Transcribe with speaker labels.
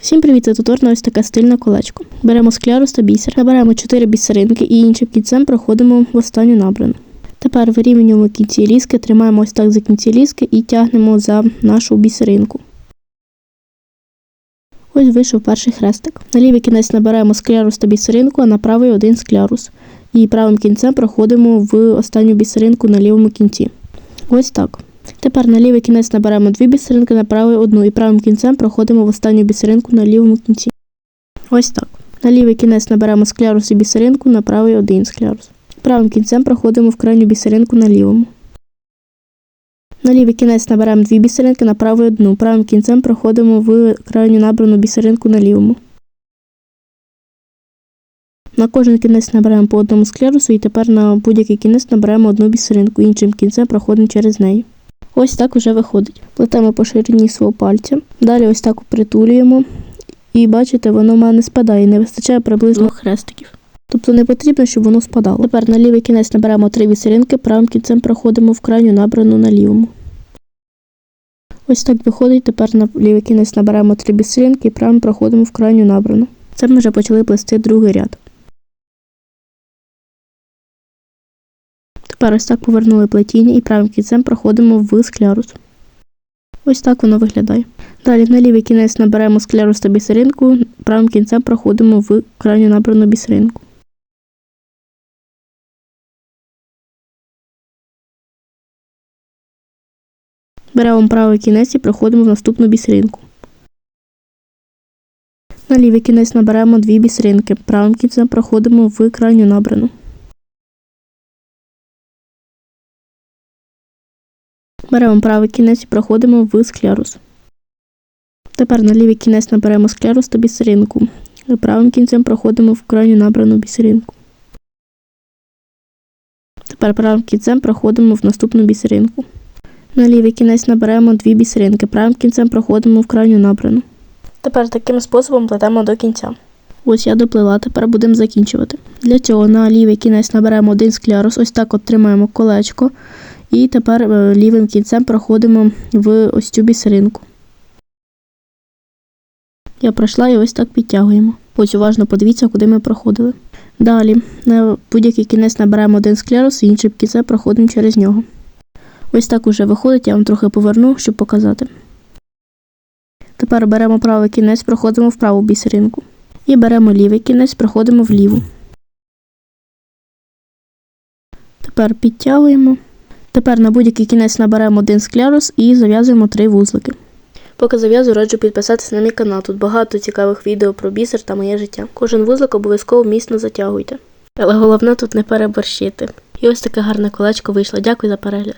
Speaker 1: Всім привіт, це туторна ось таке стильне колечко. Беремо склярус та бісер, набираємо 4 бісеринки і іншим кінцем проходимо в останню набрану. Тепер вирівнюємо кінці ліски, тримаємо ось так за кінці ліски і тягнемо за нашу бісеринку. Ось вийшов перший хрестик. На лівий кінець набираємо склярус та бісеринку, а на правий один склярус. І правим кінцем проходимо в останню бісеринку на лівому кінці. Ось так. Тепер на лівий кінець наберемо дві бісеринки, на правий одну і правим кінцем проходимо в останню бісеринку на лівому кінці. Ось так. На лівий кінець наберемо склярус і бісеринку, на правий один склярус. Правим кінцем проходимо в крайню бісеринку на лівому. На лівий кінець наберемо дві бісеринки, на правий одну. Правим кінцем проходимо в крайню набрану бісеринку на лівому. На кожен кінець наберемо по одному склярусу і тепер на будь-який кінець наберемо одну бісеринку, іншим кінцем проходимо через неї. Ось так уже виходить. Плетемо по ширині свого пальця. Далі ось так притулюємо. І бачите, воно в мене спадає, не вистачає приблизно двох хрестиків. Тобто не потрібно, щоб воно спадало. Тепер на лівий кінець наберемо три бісеринки, правим кінцем проходимо в крайню набрану на лівому. Ось так виходить. Тепер на лівий кінець наберемо три бісеринки і правим проходимо в крайню набрану. Це ми вже почали плести другий ряд. Тепер так повернули плетіння і правим кінцем проходимо в склярус. Ось так воно виглядає. Далі на лівий кінець наберемо склярус та бісеринку, правим кінцем проходимо в крайню набрану бісеринку. Беремо правий кінець і проходимо в наступну бісеринку. На лівий кінець наберемо дві бісеринки, правим кінцем проходимо в крайню набрану. Беремо правий кінець і проходимо в склярус. Тепер на лівий кінець наберемо склярус та бісеринку. Правим кінцем проходимо в крайню набрану бісеринку. Тепер правим кінцем проходимо в наступну бісеринку. На лівий кінець наберемо дві бісеринки. Правим кінцем проходимо в крайню набрану. Тепер таким способом плетемо до кінця. Ось я доплила, тепер будемо закінчувати. Для цього на лівий кінець наберемо один склярус, ось так от тримаємо колечко. І тепер е, лівим кінцем проходимо в ось цю бісеринку. Я пройшла і ось так підтягуємо. Ось уважно подивіться, куди ми проходили. Далі на будь-який кінець наберемо один склерус і іншим кінцем проходимо через нього. Ось так уже виходить, я вам трохи поверну, щоб показати. Тепер беремо правий кінець, проходимо в праву бісеринку. І беремо лівий кінець, проходимо в ліву. Тепер підтягуємо. Тепер на будь-який кінець наберемо один склярус і зав'язуємо три вузлики. Поки зав'язую, раджу підписатися на мій канал. Тут багато цікавих відео про бісер та моє життя. Кожен вузлик обов'язково міцно затягуйте. Але головне тут не переборщити. І ось таке гарне колечко вийшло. Дякую за перегляд.